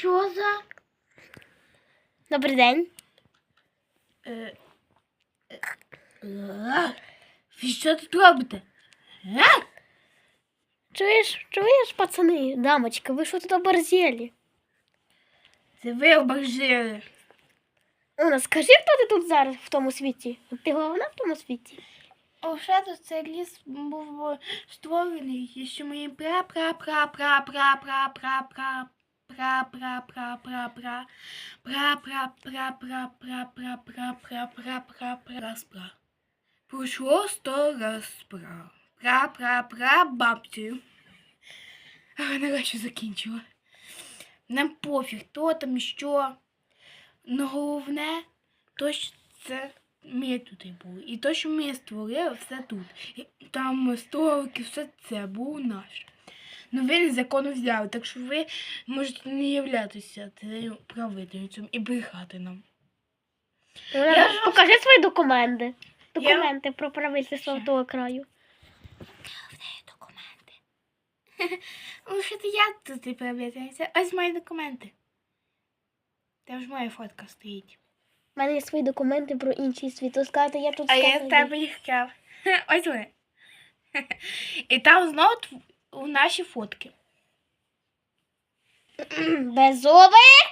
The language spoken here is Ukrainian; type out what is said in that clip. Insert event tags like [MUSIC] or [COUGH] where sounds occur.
Що за? Добрий день. Е, е, е, Ви що тут робите? Е? Чуєш, чуєш, пацани, дамочка, ви що тут оборзели? Це ви оборжили. Ну, скажи, хто ти тут зараз в тому світі? Ти головна в тому світі? Взагалі, цей ліс був створений, і що мої пра пра пра пра пра пра пра пра пра пра пра. Пройшло сто раз пра. Пра пра пра бабцю. А нарешті закінчила. Нам пофіг, хто там що. Ну головне, то що це ми тут і були. І то, що ми створили, все тут. Там столики, все це було наше. Ну ви незаконно взяли, так що ви можете не являтися цією правительницею і брехати нам. Я ж- Покажи свої документи. Документи про правительство того краю. Документи. [LAUGHS] Ну, що ти я тут і правительниця? Ось мої документи. Там ж моя фотка стоїть. У мене є свої документи про інший світ. То сказати, я тут А я сказала. з тебе їх крав. [LAUGHS] Ось вони. [LAUGHS] І там знову тв- в наші фотки. [CLEARS THROAT] Беззубий.